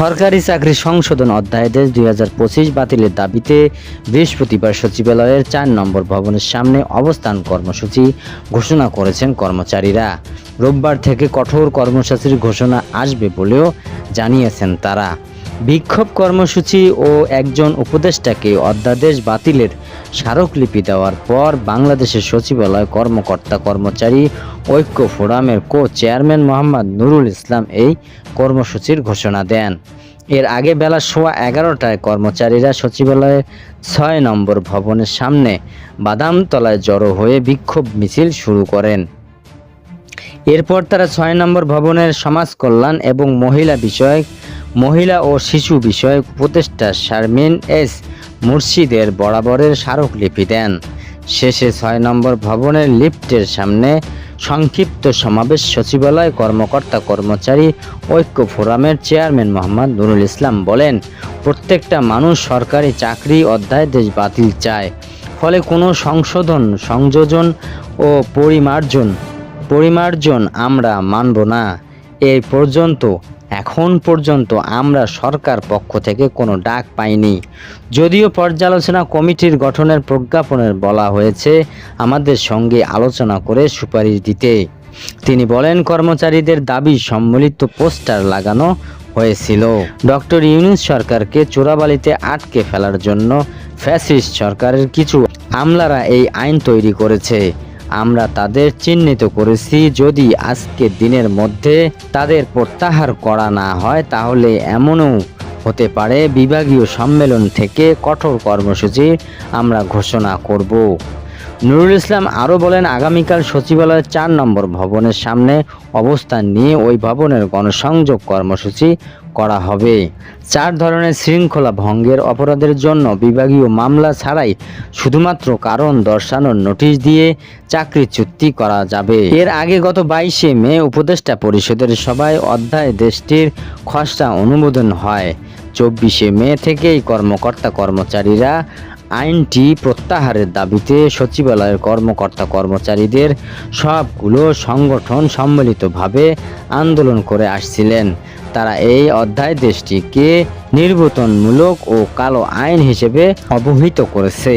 সরকারি চাকরি সংশোধন অধ্যায়দেশ দুই বাতিলের দাবিতে বৃহস্পতিবার সচিবালয়ের চার নম্বর ভবনের সামনে অবস্থান কর্মসূচি ঘোষণা করেছেন কর্মচারীরা। রোববার থেকে কঠোর কর্মসূচির ঘোষণা আসবে বলেও জানিয়েছেন তারা। বিক্ষোভ কর্মসূচি ও একজন উপদেষ্টাকে অধ্যাদেশ বাতিলের স্মারকলিপি দেওয়ার পর বাংলাদেশের সচিবালয় কর্মকর্তা কর্মচারী ঐক্য ফোরামের কো চেয়ারম্যান মোহাম্মদ নুরুল ইসলাম এই কর্মসূচির ঘোষণা দেন। এর আগে বেলা সোয়া এগারোটায় কর্মচারীরা সচিবালয়ের ছয় নম্বর ভবনের সামনে বাদামতলায় জড়ো হয়ে বিক্ষোভ মিছিল শুরু করেন। এরপর তারা ছয় নম্বর ভবনের সমাজ কল্যাণ এবং মহিলা বিষয়ক, মহিলা ও শিশু বিষয়ক উপদেষ্টা শারমিন এস মুর্শিদের বরাবরের স্মারকলিপি দেন। শেষে ছয় নম্বর ভবনের লিফটের সামনে সংক্ষিপ্ত সমাবেশ সচিবালয় কর্মকর্তা কর্মচারী ঐক্য ফোরামের চেয়ারম্যান মোহাম্মদ নুরুল ইসলাম বলেন, প্রত্যেকটা মানুষ সরকারি চাকরি অধ্যায় দেশ বাতিল চায়। ফলে কোনো সংশোধন, সংযোজন ও পরিমার্জন পরিমার্জন আমরা মানব না। এই পর্যন্ত, এখন পর্যন্ত আমরা সরকার পক্ষ থেকে কোনো ডাক পাইনি। যদিও পর্যালোচনা কমিটির গঠনের প্রজ্ঞাপনের বলা হয়েছে, আমাদের সঙ্গে আলোচনা করে সুপারিশ দিতে। তিনি বলেন, কর্মচারীদের দাবি সম্মিলিত পোস্টার লাগানো হয়েছিল। ডক্টর ইউনুস সরকারকে চোরাবালিতে আটকে ফেলার জন্য ফ্যাসিস্ট সরকারের কিছু আমলারা এই আইন তৈরি করেছে। আমরা তাদের চিহ্নিত করেছি। যদি আজকে দিনের মধ্যে তাদের প্রত্যাহার করা না হয়, তাহলে এমনও হতে পারে বিভাগীয় সম্মেলন থেকে কঠোর কর্মসূচি আমরা ঘোষণা করব। নুরুল ইসলাম আরও বলেন, আগামীকাল সচিবালয়ের চার নম্বর ভবনের সামনে অবস্থান নিয়ে ওই ভবনের গণসংযোগ কর্মসূচি করা হবে। চার ধরনের শৃঙ্খলা ভঙ্গের অপরাধের জন্য বিভাগীয় মামলা ছাড়াই শুধুমাত্র কারণ দর্শানোর নোটিশ দিয়ে চাকরি চুক্তি করা যাবে। এর আগে গত বাইশে মে উপদেষ্টা পরিষদের সভায় অধ্যায় দেশটির খসড়া অনুমোদন হয়। চব্বিশে মে থেকেই কর্মকর্তা কর্মচারীরা আইনটি প্রত্যাহারের দাবিতে সচিবালয়ের কর্মকর্তা কর্মচারীদের সবগুলো সংগঠন সম্মিলিতভাবে আন্দোলন করে আসছিলেন। তারা এই অধ্যায় দেশটিকে নির্বাচনমূলক ও কালো আইন হিসেবে অবহিত করেছে।